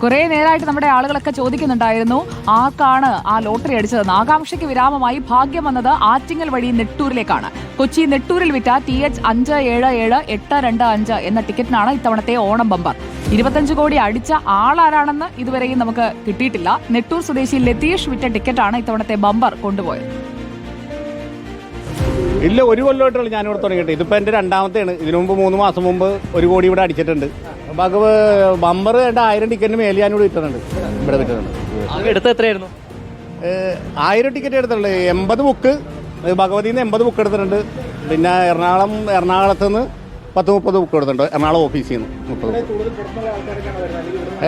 കുറെ നേരമായിട്ട് നമ്മുടെ ആളുകളൊക്കെ ചോദിക്കുന്നുണ്ടായിരുന്നു ആർക്കാണ് ആ ലോട്ടറി അടിച്ചതെന്ന്. ആകാംക്ഷയ്ക്ക് വിരാമമായി ഭാഗ്യം വന്നത് ആറ്റിങ്ങൽ വഴി നെട്ടൂരിലേക്കാണ്. കൊച്ചി നെട്ടൂരിൽ വിറ്റ ടി എച്ച് അഞ്ച് ഏഴ് ഏഴ് എട്ട് രണ്ട് അഞ്ച് എന്ന ടിക്കറ്റിനാണ് ഇത്തവണത്തെ ഓണം ബമ്പർ. ഇരുപത്തഞ്ച് കോടി അടിച്ച ആളാരാണെന്ന് ഇതുവരെയും നമുക്ക് കിട്ടിയിട്ടില്ല. നെട്ടൂർ സ്വദേശി ലതീഷ് വിറ്റ ടിക്കറ്റാണ് ഇത്തവണത്തെ ബമ്പർ കൊണ്ടുപോയത്. ഇല്ല ഒരു കൊല്ലമായിട്ടുള്ളൂ ഞാനിവിടെ തുടങ്ങിയിട്ട്. ഇതിപ്പോൾ എന്റെ രണ്ടാമത്തെയാണ്. ഇതിനു മുമ്പ് മൂന്ന് മാസം മുമ്പ് ഒരു കോടി ഇവിടെ അടിച്ചിട്ടുണ്ട്. ഭഗവ് ബമ്പർ രണ്ട് ആയിരം ടിക്കറ്റിന് മേലെ ഞാനിവിടെ വിറ്റിട്ടുണ്ട് ഇവിടെ വിറ്റിട്ടുണ്ട് എടുത്ത എത്രയായിരുന്നു? ആയിരം ടിക്കറ്റ് എടുത്തിട്ടുണ്ട്. എൺപത് ബുക്ക്. ഭഗവതിയിൽ നിന്ന് എൺപത് ബുക്ക് എടുത്തിട്ടുണ്ട്. പിന്നെ എറണാകുളം എറണാകുളത്ത് നിന്ന് പത്ത് മുപ്പത് ബുക്ക് എടുത്തിട്ടുണ്ട്. എറണാകുളം ഓഫീസിൽ നിന്ന് മുപ്പത്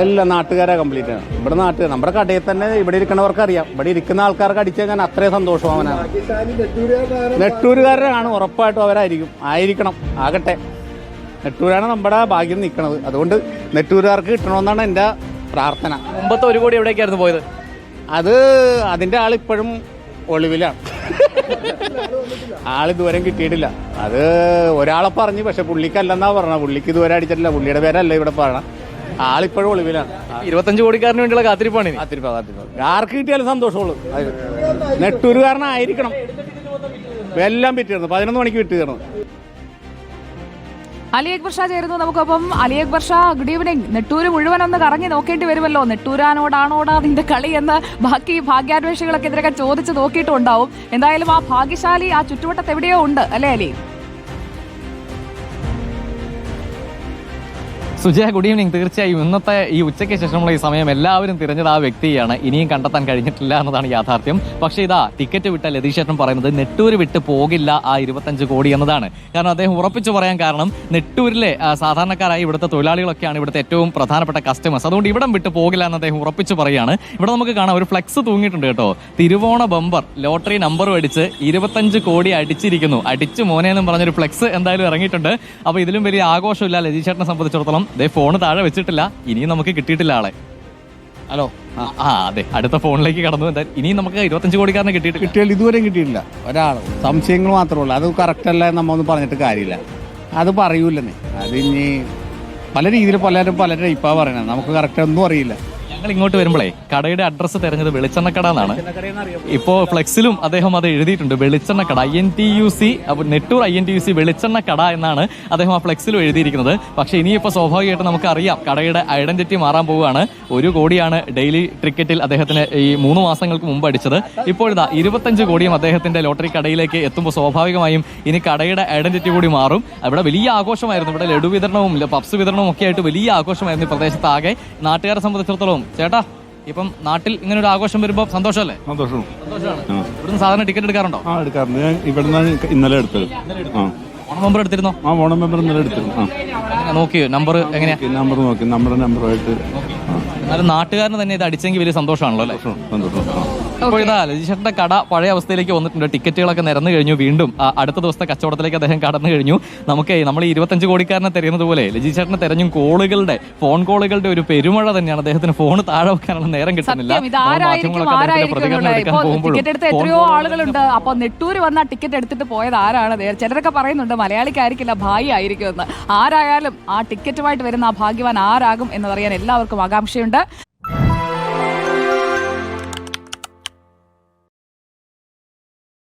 എല്ലാ നാട്ടുകാരാ കംപ്ലീറ്റ് ആണ്. ഇവിടെ നാട്ട് നമ്മുടെ കടയിൽ തന്നെ ഇവിടെ ഇരിക്കുന്നവർക്ക് അറിയാം. ഇവിടെ ഇരിക്കുന്ന ആൾക്കാർക്ക് അടിച്ചു കഴിഞ്ഞാൽ അത്രയും സന്തോഷം അവനാണ്. നെട്ടൂരുകാരനാണ് ഉറപ്പായിട്ടും അവരായിരിക്കും. ആയിരിക്കണം ആകട്ടെ. നെട്ടൂരാണ് നമ്മുടെ ഭാഗ്യം നിൽക്കുന്നത് അതുകൊണ്ട് നെട്ടൂരുകാർക്ക് കിട്ടണമെന്നാണ് എന്റെ പ്രാർത്ഥന. മുമ്പത്തെ ഒരു കോടി എവിടേക്കായിരുന്നു പോയത്? അത് അതിന്റെ ആളിപ്പോഴും ഒളിവിലാണ്. ആളിതുവരെ കിട്ടിയിട്ടില്ല. അത് ഒരാളെ പറഞ്ഞു പക്ഷെ പുള്ളിക്കല്ലെന്നാ പറഞ്ഞ. പുള്ളിക്ക് ഇതുവരെ അടിച്ചിട്ടില്ല. പുള്ളിയുടെ പേരല്ല ഇവിടെ പറയണം. ആളിപ്പോഴും ഒളിവിലാണ്. ഇരുപത്തഞ്ച് കോടിക്കാരന് വേണ്ടിയുള്ള കാത്തിരിപ്പാണ് കാത്തിരിപ്പാ കാത്തിരിപ്പാ. ആർക്ക് കിട്ടിയാലും സന്തോഷമുള്ളൂ. നെട്ടൂരുകാരനായിരിക്കണം. എല്ലാം വിറ്റിരുന്നു. പതിനൊന്ന് മണിക്ക് വിറ്റിരുന്നു. അലി അക്ബർ ഷാ ചേരുന്നു നമുക്കൊപ്പം. അലി അക്ബർ ഷാ ഗുഡ് ഈവനിങ് നെട്ടൂര് മുഴുവൻ ഒന്ന് കറങ്ങി നോക്കേണ്ടി വരുമല്ലോ. നെട്ടൂരാനോടാണോടാ നിന്റെ കളി എന്ന് ബാക്കി ഭാഗ്യാന്വേഷികളൊക്കെ ഇതിനൊക്കെ ചോദിച്ചു നോക്കിയിട്ടുണ്ടാവും. എന്തായാലും ആ ഭാഗ്യശാലി ആ ചുറ്റുവട്ടത്ത് എവിടെയോ ഉണ്ട്. അല്ലേ അലി? സുജയ ഗുഡ് ഈവനിങ് തീർച്ചയായും ഇന്നത്തെ ഈ ഉച്ചയ്ക്ക് ശേഷമുള്ള ഈ സമയം എല്ലാവരും തിരഞ്ഞത് ആ വ്യക്തിയാണ് ഇനിയും കണ്ടെത്താൻ കഴിഞ്ഞിട്ടില്ല എന്നതാണ് യാഥാർത്ഥ്യം. പക്ഷേ ഇതാ ടിക്കറ്റ് വിട്ട ലതീഷേട്ടൻ പറയുന്നത് നെട്ടൂർ വിട്ട് പോകില്ല ആ ഇരുപത്തഞ്ച് കോടി എന്നതാണ്. കാരണം അദ്ദേഹം ഉറപ്പിച്ചു പറയാൻ കാരണം നെട്ടൂരിലെ സാധാരണക്കാരായ ഇവിടുത്തെ തൊഴിലാളികളൊക്കെയാണ് ഇവിടുത്തെ ഏറ്റവും പ്രധാനപ്പെട്ട കസ്റ്റമേഴ്സ് അതുകൊണ്ട് ഇവിടം വിട്ട് പോകില്ല എന്ന് അദ്ദേഹം ഉറപ്പിച്ചു പറയുകയാണ്. ഇവിടെ നമുക്ക് കാണാം ഒരു ഫ്ലെക്സ് തൂങ്ങിയിട്ടുണ്ട് കേട്ടോ. തിരുവോണ ബമ്പർ ലോട്ടറി നമ്പർ അടിച്ച് ഇരുപത്തഞ്ച് കോടി അടിച്ചിരിക്കുന്നു. അടിച്ചു മോനെ എന്നും പറഞ്ഞൊരു ഫ്ലെക്സ് എന്തായാലും ഇറങ്ങിയിട്ടുണ്ട്. അപ്പോൾ ഇതിലും വലിയ ആഘോഷമില്ല ലതീശേട്ടനെ സംബന്ധിച്ചിടത്തോളം. ദേ ഫോൺ താഴെ വെച്ചിട്ടില്ല. ഇനിയും നമുക്ക് കിട്ടിയിട്ടില്ല ആളെ. ഹലോ. ആ അതെ. അടുത്ത ഫോണിലേക്ക് കടന്നു. എന്തായാലും ഇനിയും നമുക്ക് ഇരുപത്തഞ്ച് കോടിക്കാരനെ കിട്ടിയിട്ട് കിട്ടിയാൽ ഇതുവരെ കിട്ടിയിട്ടില്ല. ഒരാൾ സംശയങ്ങൾ മാത്രമേ ഉള്ളൂ അത് കറക്റ്റ് അല്ല എന്ന് നമ്മൊന്നും പറഞ്ഞിട്ട് കാര്യമില്ല. അത് പറയൂലെന്നേ. അത് ഇനി പല രീതിയിൽ പലരും പല ടൈപ്പാണ് പറയണത് നമുക്ക് കറക്റ്റ് ഒന്നും അറിയില്ല. ഞങ്ങൾ ഇങ്ങോട്ട് വരുമ്പോഴേ കടയുടെ അഡ്രസ്സ് തെരഞ്ഞത് വെളിച്ചെണ്ണക്കട എന്നാണ് ഇപ്പോ ഫ്ലെക്സിലും അദ്ദേഹം അത് എഴുതിയിട്ടുണ്ട് വെളിച്ചെണ്ണക്കട. I N T U C Nettoor I N T U C വെളിച്ചെണ്ണക്കട എന്നാണ് അദ്ദേഹം ആ ഫ്ലെക്സിലും എഴുതിയിരിക്കുന്നത്. പക്ഷേ ഇനിയിപ്പോൾ സ്വാഭാവികമായിട്ട് നമുക്ക് അറിയാം കടയുടെ ഐഡന്റിറ്റി മാറാൻ പോവുകയാണ്. ഒരു കോടിയാണ് ഡെയിലി ക്രിക്കറ്റിൽ അദ്ദേഹത്തിന് ഈ മൂന്ന് മാസങ്ങൾക്ക് മുമ്പ് അടിച്ചത്. ഇപ്പോഴിതാ ഇരുപത്തഞ്ച് കോടിയും അദ്ദേഹത്തിന്റെ ലോട്ടറി കടയിലേക്ക് എത്തുമ്പോൾ സ്വാഭാവികമായും ഇനി കടയുടെ ഐഡന്റിറ്റി കൂടി മാറും. അവിടെ വലിയ ആഘോഷമായിരുന്നു. ഇവിടെ ലഡു വിതരണവും പപ്സ് വിതരണവും ഒക്കെ ആയിട്ട് വലിയ ആഘോഷമായിരുന്നു ഈ പ്രദേശത്താകെ. നാട്ടുകാരെ സംബന്ധിച്ചിടത്തോളം ചേട്ടാ ഇപ്പം നാട്ടിൽ ഇങ്ങനെ ഒരു ആഘോഷം വരുമ്പോൾ സന്തോഷമല്ലേ? സന്തോഷം. ഇവിടുന്ന് സാധാരണ ടിക്കറ്റ് എടുക്കാറുണ്ടോ? ആ എടുക്കാറുണ്ട്. ഞാൻ ഇവിടുന്ന് ഇന്നലെ എടുത്തത്. ആ. ഓണം നമ്പർ എടുത്തിരുന്നോ? ആ ഓണം നമ്പർ ഇന്നലെ എടുത്തിരുന്നു. ആ. നോക്കി നമ്പർ എങ്ങനെയാ? നമ്പർ നോക്കി. നമ്മുടെ നമ്പറുമായിട്ട് എന്നാലും നാട്ടുകാരന് തന്നെ ഇത് അടിച്ചെങ്കിൽ വലിയ സന്തോഷമാണല്ലോ അല്ലേ? സന്തോഷം. ആ. ഇപ്പോൾ ഇതാ ലജിഷേട്ടന്റെ കട പഴയ അവസ്ഥയിലേക്ക് വന്നിട്ടുണ്ട്. ടിക്കറ്റുകളൊക്കെ നിരന്നു കഴിഞ്ഞു. വീണ്ടും ആ, അടുത്ത ദിവസത്തെ കച്ചവടത്തിലേക്ക് അദ്ദേഹം കടന്നു കഴിഞ്ഞു. നമുക്ക് നമ്മൾ ഈ ഇരുപത്തഞ്ച് കോടിക്കാരനെ തെരയുന്നത് പോലെ ലജിഷേട്ടനെ തെരഞ്ഞും കോളുകളുടെ ഫോൺ കോളുകളുടെ ഒരു പെരുമഴ തന്നെയാണ് അദ്ദേഹത്തിന് ഫോൺ താഴെ വെക്കാനുള്ള നേരം കിട്ടുന്നില്ല. സത്യം ഇത് നമ്മൾ ആരായിരിക്കും മാധ്യമങ്ങളൊക്കെ അദ്ദേഹത്തിന്റെ ആരായിരിക്കും പ്രതികരണം എന്നുള്ളത്. എടുക്കാൻ പോകുമ്പോഴും ടിക്കറ്റ് എടുത്ത ഫോൺ എത്രയോ കോളുകൾ ആളുകളുണ്ട്. അപ്പൊ നെട്ടൂര് വന്ന ടിക്കറ്റ് എടുത്തിട്ട് പോയത് ആരാണ്? ദേ- ചിലരൊക്കെ പറയുന്നുണ്ട് മലയാളിക്കായിരിക്കില്ല ഭായി ആയിരിക്കും എന്ന് ആരായാലും ആ ടിക്കറ്റുമായിട്ട് വരുന്ന ആ ഭാഗ്യവാൻ ആരാകും എന്നറിയാൻ എല്ലാവർക്കും ആകാംക്ഷയുണ്ട്.